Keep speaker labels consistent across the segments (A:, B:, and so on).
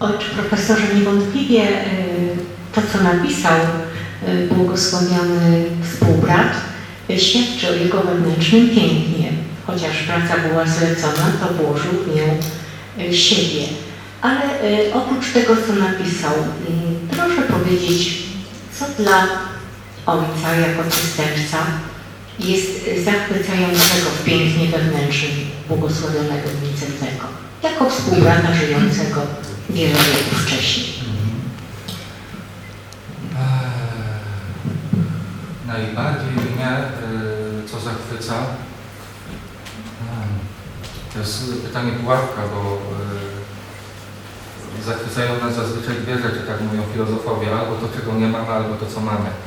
A: Ojcze profesorze, niewątpliwie e, to, co napisał e, błogosławiony współbrat, e, świadczy o jego wewnętrznym pięknie. Chociaż praca była zlecona, to włożył w nią siebie. Ale oprócz tego, co napisał, proszę powiedzieć, co dla ojca jako cysterca jest zachwycającego w pięknie wewnętrznym błogosławionego Wincentego, jako współbrata żyjącego wiele wieków wcześniej.
B: Eee, Najbardziej mnie, co zachwyca, hmm, to jest pytanie pułapka, bo e, zachwycają nas zazwyczaj dwie rzeczy, tak mówią filozofowie, albo to, czego nie mamy, albo to, co mamy.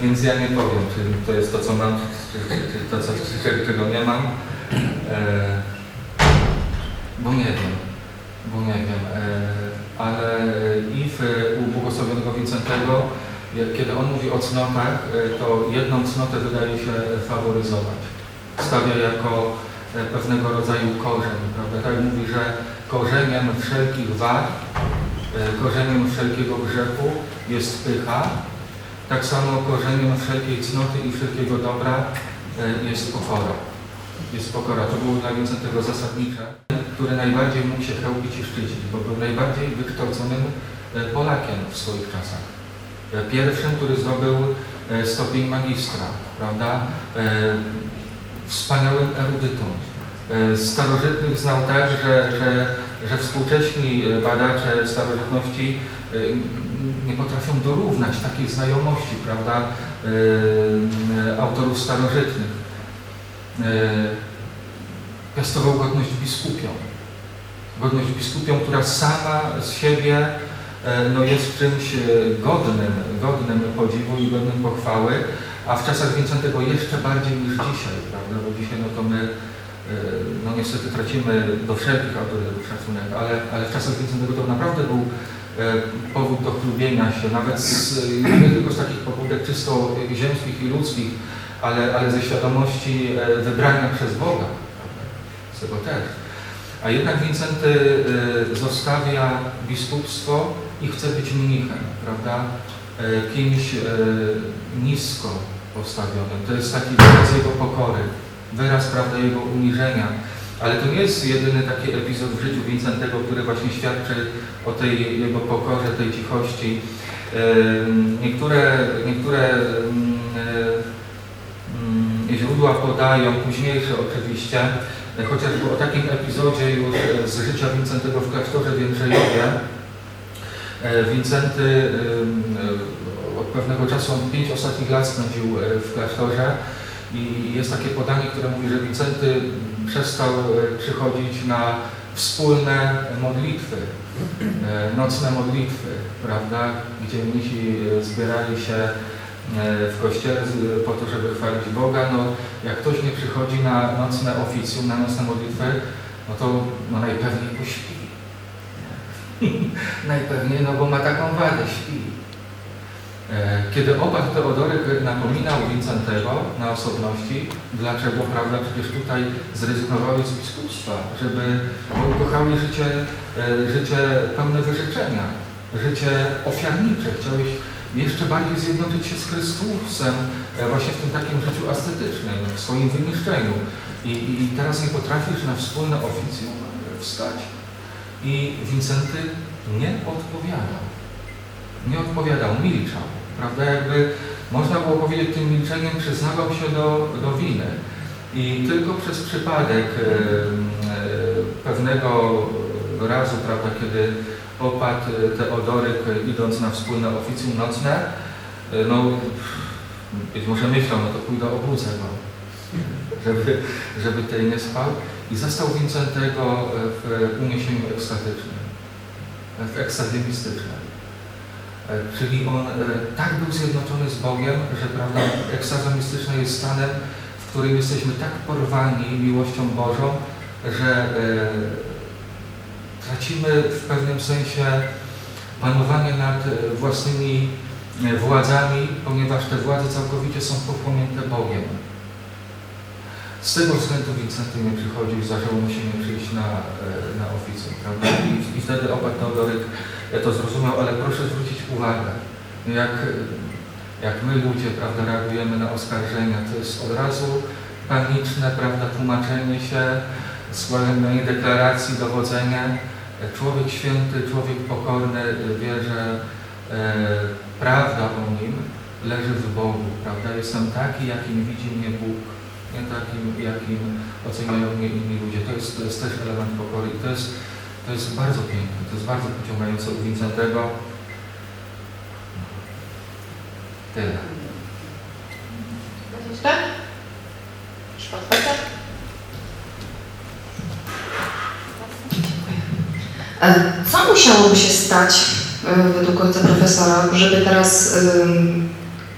B: Więc ja nie powiem, czy to jest to, co mam, czy, czy, czy to, co, czy, czego nie mam, bo nie wiem, bo nie wiem, e, ale i w, u błogosławionego Wincentego, kiedy on mówi o cnotach, e, to jedną cnotę wydaje się faworyzować. Stawia jako e, pewnego rodzaju korzeń, prawda? Tak mówi, że korzeniem wszelkich wad, e, korzeniem wszelkiego grzechu jest pycha, tak samo korzeniem wszelkiej cnoty i wszelkiego dobra e, jest pokora. Jest pokora. To było dla Wincentego zasadnicze, który najbardziej mógł się chełpić i szczycić, bo był najbardziej wykształconym e, Polakiem w swoich czasach. E, Pierwszym, który zdobył e, stopień magistra, prawda? Wspaniałym erudytą. Starożytnych znał tak, że, że, że współcześni badacze starożytności nie potrafią dorównać takiej znajomości, prawda, autorów starożytnych. E, Piastował godność biskupią. Godność biskupią, która sama z siebie e, no, jest czymś e, godnym, godnym podziwu i godnym pochwały, a w czasach Wincentego jeszcze bardziej niż dzisiaj, prawda, bo dzisiaj no to my e, no niestety tracimy do wszelkich autorytetów szacunek, ale, ale w czasach Wincentego to naprawdę był e, powód do chlubienia się, nawet z, nie tylko z takich pobudek czysto ziemskich i ludzkich, ale, ale ze świadomości e, wybrania przez Boga, z tego też. A jednak Wincenty e, zostawia biskupstwo i chce być mnichem, prawda? E, Kimś e, nisko postawionym. To jest taki wyraz jego pokory, wyraz prawda, jego uniżenia. Ale to nie jest jedyny taki epizod w życiu Wincentego, który właśnie świadczy o tej jego pokorze, tej cichości. Niektóre, niektóre źródła podają, późniejsze oczywiście, chociażby o takim epizodzie już e, z życia Wincentego w klasztorze w Jędrzejowie. E, Wincenty e, od pewnego czasu, on pięć ostatnich lat spędził w klasztorze. I jest takie podanie, które mówi, że Wincenty przestał przychodzić na wspólne modlitwy, nocne modlitwy, prawda, gdzie mnisi zbierali się w kościele po to, żeby chwalić Boga. No, jak ktoś nie przychodzi na nocne oficjum, na nocne modlitwy, no to no, najpewniej pośpi. najpewniej, no bo ma taką wadę, śpi. E, Kiedy opat Teodoryk napominał Wincentego na osobności, dlaczego, prawda, przecież tutaj zrezygnowałeś z biskupstwa, żeby ukochały życie, e, życie pełne wyrzeczenia, życie ofiarnicze. Chciałeś jeszcze bardziej zjednoczyć się z Chrystusem e, właśnie w tym takim życiu ascetycznym, w swoim wyniszczeniu. I, i teraz nie potrafisz na wspólne oficjum wstać. I Wincenty nie odpowiadał nie odpowiadał, milczał. Prawda? Jakby można było powiedzieć, tym milczeniem przyznawał się do, do winy. I tylko przez przypadek e, e, pewnego razu, prawda, kiedy opadł Teodoryk, e, idąc na wspólne oficjum nocne, e, no być może myślał, no to pójdę obudzę go, żeby, żeby tej nie spał. I zastał Wincentego w uniesieniu ekstatycznym, w ekstazie mistycznej. E, Czyli on tak był zjednoczony z Bogiem, że prawda, ekstaza mistyczna jest stanem, w którym jesteśmy tak porwani miłością Bożą, że tracimy w pewnym sensie panowanie nad e, własnymi e, władzami, ponieważ te władze całkowicie są pochłonięte Bogiem. Z tego względu Wincenty nie przychodził, zaczął mu się nie przyjść na, e, na oficjum, prawda? I, I wtedy opat Teodoryk to zrozumiał, ale proszę zwrócić uwagę, jak, jak my ludzie, prawda, reagujemy na oskarżenia, to jest od razu paniczne, prawda, tłumaczenie się, składanie deklaracji, dowodzenie. Człowiek święty, człowiek pokorny wie, że e, prawda o nim leży w Bogu, prawda? Jestem taki, jakim widzi mnie Bóg, nie takim, jakim oceniają mnie inni ludzie. To jest, to jest też element pokory i to jest, to jest bardzo piękne, to jest bardzo pociągające u Wincentego. Tyle.
C: Coś jeszcze? Czy podchodzę?
D: E, Co musiałoby się stać e, według ojca profesora, żeby teraz ym,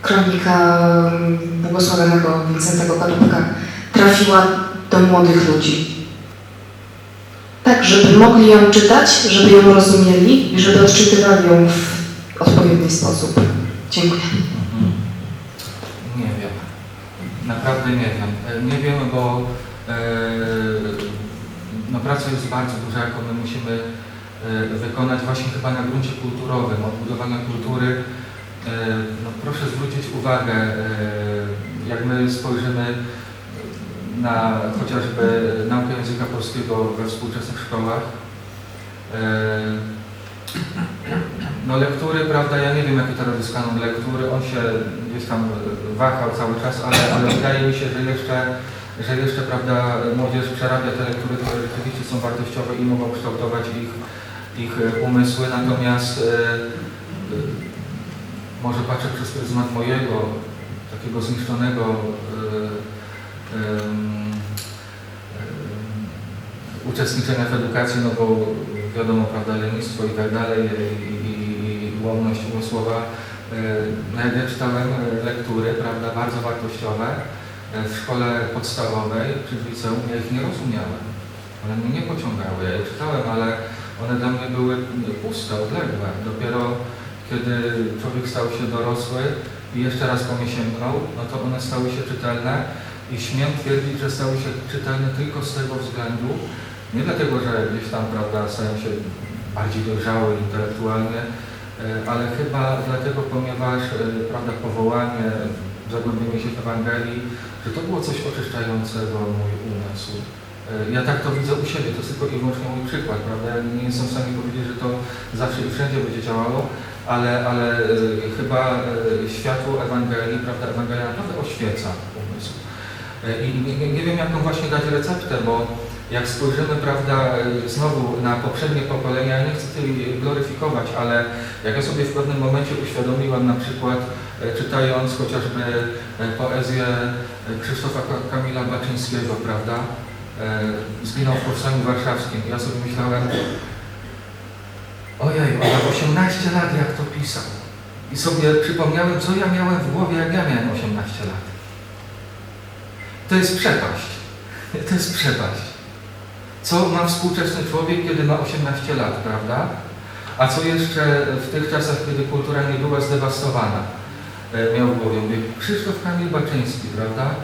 D: kronika błogosławionego Wincentego Kadłubka trafiła do młodych ludzi? Tak, żeby mogli ją czytać, żeby ją rozumieli i żeby odczytywali ją w odpowiedni sposób. Dziękuję.
B: Nie wiem. Naprawdę nie wiem. E, Nie wiem, bo e, no, praca jest bardzo duża, jaką my musimy e, wykonać właśnie chyba na gruncie kulturowym, odbudowania kultury. E, no, proszę zwrócić uwagę, e, jak my spojrzymy na chociażby naukę języka polskiego we współczesnych szkołach. E, no lektury, prawda, ja nie wiem jaki teraz jest kanon lektury, on się gdzieś tam wahał cały czas, ale, ale wydaje mi się, że jeszcze, że jeszcze, prawda, młodzież przerabia te lektury, które rzeczywiście są wartościowe i mogą kształtować ich, ich umysły, natomiast e, e, może patrzę przez pryzmat mojego, takiego zniszczonego e, uczestniczenia w edukacji, no bo wiadomo, prawda, lenistwo i tak dalej i, i, łomność umysłowa. E, No ja czytałem e, lektury, prawda, bardzo wartościowe e, w szkole podstawowej czy w liceum, ja ich nie rozumiałem. One mnie nie pociągały. Ja je czytałem, ale one dla mnie były puste, odległe. Dopiero kiedy człowiek stał się dorosły i jeszcze raz po mnie sięgnął, no to one stały się czytelne i śmiem twierdzić, że stały się czytelne tylko z tego względu, nie dlatego, że gdzieś tam, prawda, stałem się bardziej dojrzały intelektualnie, e, ale chyba dlatego, ponieważ, e, prawda, powołanie, zagłębienie się w Ewangelii, że to było coś oczyszczającego mój umysł. E, Ja tak to widzę u siebie, to jest tylko i wyłącznie mój przykład, prawda? Nie jestem w stanie powiedzieć, że to zawsze i wszędzie będzie działało, ale, ale e, chyba e, światło Ewangelii, prawda, Ewangelia naprawdę oświeca umysł. I nie, nie, wiem, jaką właśnie dać receptę, bo jak spojrzymy, prawda, znowu na poprzednie pokolenia, ja nie chcę tutaj gloryfikować, ale jak ja sobie w pewnym momencie uświadomiłem na przykład, czytając chociażby poezję Krzysztofa Ka- Kamila Baczyńskiego, prawda, zginął w Powstaniu Warszawskim. Ja sobie myślałem, ojej, on ma 18 lat, jak to pisał. I sobie przypomniałem, co ja miałem w głowie, jak ja miałem 18 lat. To jest przepaść. To jest przepaść. Co ma współczesny człowiek, kiedy ma 18 lat, prawda? A co jeszcze w tych czasach, kiedy kultura nie była zdewastowana, e, miał w głowie? Krzysztof Kamil Baczyński, prawda?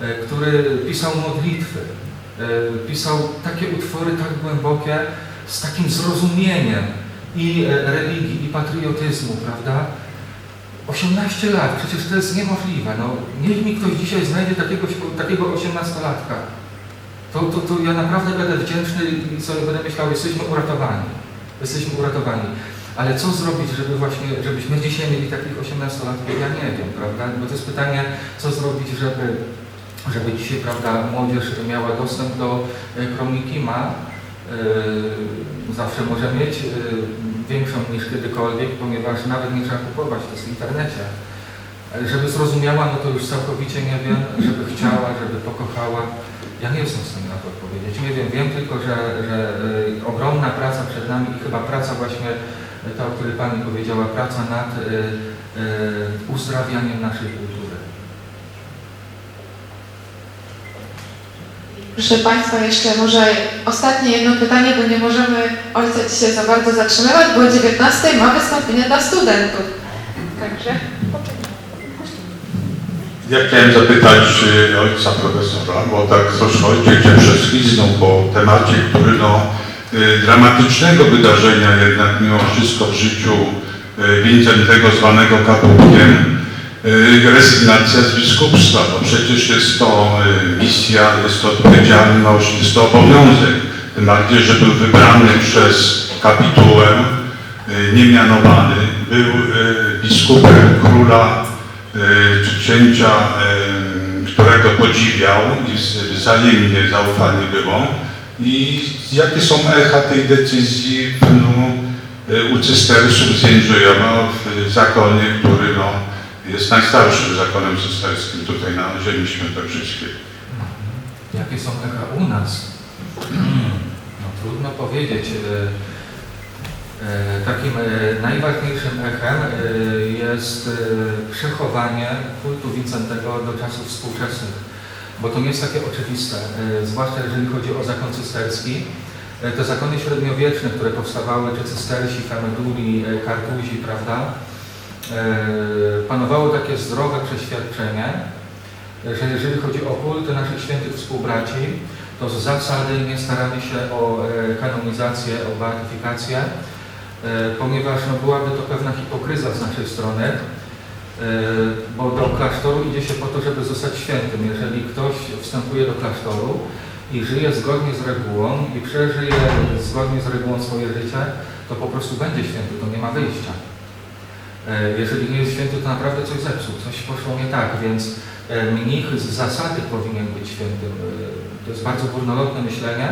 B: E, Który pisał modlitwy, e, pisał takie utwory tak głębokie, z takim zrozumieniem i e, religii, i patriotyzmu, prawda? 18 lat, przecież to jest niemożliwe. No, niech mi ktoś dzisiaj znajdzie takiego, takiego 18-latka. To, to, to ja naprawdę będę wdzięczny i sobie będę myślał, jesteśmy uratowani. Jesteśmy uratowani. Ale co zrobić, żeby właśnie, żebyśmy dzisiaj mieli takich 18-latków? Ja nie wiem, prawda? Bo to jest pytanie, co zrobić, żeby, żeby dzisiaj, prawda, młodzież miała dostęp do e, kroniki ma. Yy, zawsze może mieć yy, większą niż kiedykolwiek, ponieważ nawet nie trzeba kupować, to jest w internecie. Żeby zrozumiała, no to już całkowicie nie wiem, żeby chciała, żeby pokochała. Ja nie jestem w stanie na to odpowiedzieć. Nie wiem, wiem tylko, że, że ogromna praca przed nami i chyba praca właśnie, ta, o której Pani powiedziała, praca nad uzdrawianiem naszej kultury.
C: Proszę Państwa, jeszcze może ostatnie jedno pytanie, bo nie możemy ojca dzisiaj za bardzo zatrzymywać, bo o 19 ma wystąpienie dla studentów. Także
E: Ja chciałem zapytać ojca profesora, bo tak troszkę ojciec się prześliznął po temacie, który no, y, dramatycznego wydarzenia jednak mimo wszystko w życiu y, Wincentego zwanego Kapłkiem, y, rezygnacja z biskupstwa. No przecież jest to y, misja, jest to odpowiedzialność, jest to obowiązek. Tym bardziej, że był wybrany przez kapitułę, y, niemianowany, był y, biskupem króla y, czy księcia, y, którego podziwiał i wz- wzajemnie zaufanie było. I jakie są echa tej decyzji no, y, u cystersów z Jędrzejowa w zakonie, który no, jest najstarszym zakonem cysterskim tutaj na ziemi świętokrzyskiej.
B: Jakie są echa u nas? No trudno powiedzieć. E, e, Takim e, najważniejszym echem jest przechowanie kultu Wincentego do czasów współczesnych, bo to nie jest takie oczywiste, zwłaszcza jeżeli chodzi o zakon cysterski. Te zakony średniowieczne, które powstawały, czy cystersi, kameduli, kartuzi, prawda, panowało takie zdrowe przeświadczenie, że jeżeli chodzi o kulty naszych świętych współbraci, to z zasady nie staramy się o e, kanonizację, o beatyfikację, e, ponieważ no, byłaby to pewna hipokryzja z naszej strony, e, bo do klasztoru idzie się po to, żeby zostać świętym. Jeżeli ktoś wstępuje do klasztoru i żyje zgodnie z regułą i przeżyje zgodnie z regułą swoje życie, to po prostu będzie święty, to nie ma wyjścia. E, Jeżeli nie jest święty, to naprawdę coś zepsuł, coś poszło nie tak, więc e, mnich z zasady powinien być świętym. E, To jest bardzo górnolotne myślenie,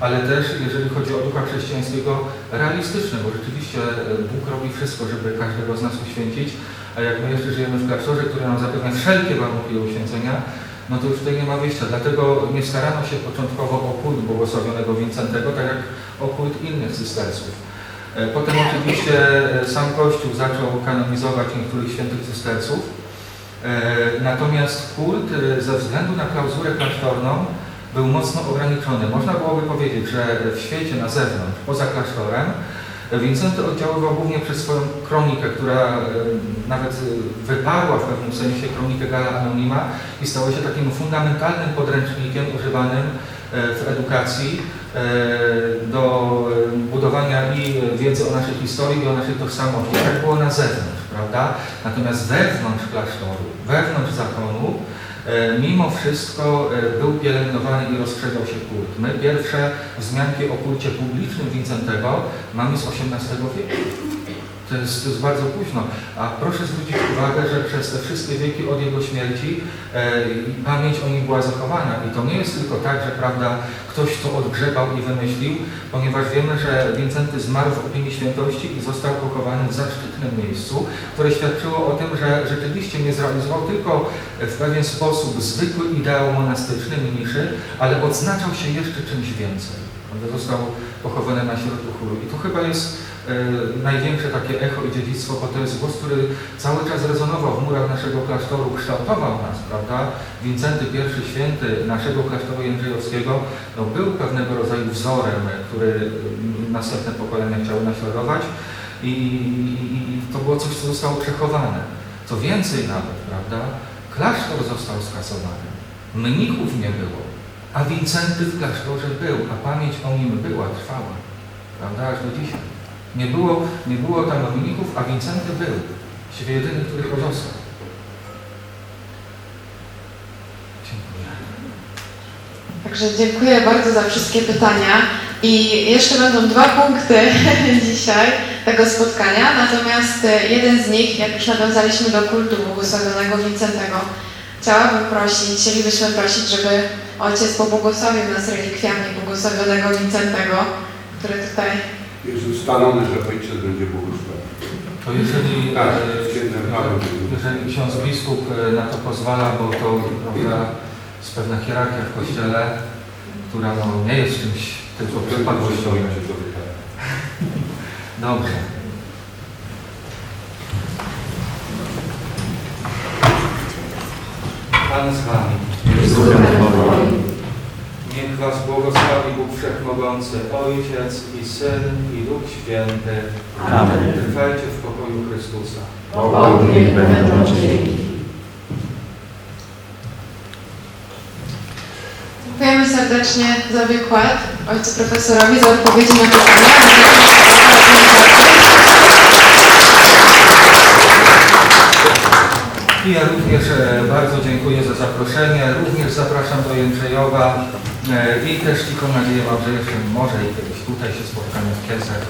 B: ale też, jeżeli chodzi o ducha chrześcijańskiego, realistyczne, bo rzeczywiście Bóg robi wszystko, żeby każdego z nas uświęcić, a jak my jeszcze żyjemy w klasztorze, który nam zapewnia wszelkie warunki uświęcenia, no to już tutaj nie ma wyjścia. Dlatego nie starano się początkowo o kult błogosławionego Wincentego, tak jak o kult innych cystersów. E, Potem oczywiście e, sam Kościół zaczął kanonizować niektórych świętych cystersów, E, Natomiast kult ze względu na klauzurę klasztorną był mocno ograniczony. Można byłoby powiedzieć, że w świecie na zewnątrz, poza klasztorem, Wincenty oddziaływał głównie przez swoją kronikę, która nawet wyparła w pewnym sensie kronikę Gala Anonima i stała się takim fundamentalnym podręcznikiem używanym w edukacji do e, budowania i wiedzy o naszej historii i o naszej tożsamości. Tak było na zewnątrz, prawda? Natomiast wewnątrz klasztoru, wewnątrz zakonu, e, mimo wszystko e, był pielęgnowany i rozstrzegał się kult. My pierwsze wzmianki o kulcie publicznym Wincentego mamy z XVIII wieku. To jest, to jest bardzo późno. A proszę zwrócić uwagę, że przez te wszystkie wieki od jego śmierci e, pamięć o nim była zachowana. I to nie jest tylko tak, że prawda, ktoś to odgrzebał i wymyślił, ponieważ wiemy, że Wincenty zmarł w opinii świętości i został pochowany w zaszczytnym miejscu, które świadczyło o tym, że rzeczywiście nie zrealizował tylko w pewien sposób zwykły ideał monastyczny, mniszy, ale odznaczał się jeszcze czymś więcej. Prawda? Został pochowany na środku chóru. I to chyba jest e, największe takie echo i dziedzictwo, bo to jest głos, który cały czas rezonował w murach naszego klasztoru, kształtował nas, prawda? Wincenty I święty naszego klasztoru jędrzejowskiego no, był pewnego rodzaju wzorem, który mm, następne pokolenia chciały naśladować i, i, i to było coś, co zostało przechowane. Co więcej nawet, prawda? Klasztor został skasowany, mnichów nie było, a Wincenty w klasztorze był, a pamięć o nim była, trwała, prawda, aż do dzisiaj. Nie było, nie było tam mnichów, a Wincenty był. Właściwie jedyny, który pozostał. Dziękuję.
C: Także dziękuję bardzo za wszystkie pytania i jeszcze będą dwa punkty dzisiaj tego spotkania, natomiast e, jeden z nich, jak już nawiązaliśmy do kultu błogosławionego Wincentego, chciałabym prosić, chcielibyśmy prosić, żeby Ojciec pobłogosławił nas relikwiami błogosławionego Wincentego, który tutaj
F: Jest ustalone, że ojciec będzie błogosławiony.
B: To jeżeli,
F: Tak,
B: e, jeżeli ksiądz biskup e, na to pozwala, bo to prawda, jest pewna hierarchia w kościele, która no, nie jest czymś tylko przypadłościowym. Dobrze. Pan z Wami. Niech Was błogosławi Bóg Wszechmogący, Ojciec i Syn i Duch Święty.
G: Amen.
B: Trwajcie w pokoju Chrystusa.
G: Bogu niech będą dzięki.
C: Dziękujemy serdecznie za wykład ojcu profesorowi, za odpowiedzi na pytania.
B: I ja również e, bardzo dziękuję za zaproszenie. Również zapraszam do Jędrzejowa e, i też tylko nadzieję mam, że jeszcze może i kiedyś tutaj się spotkamy w Kielcach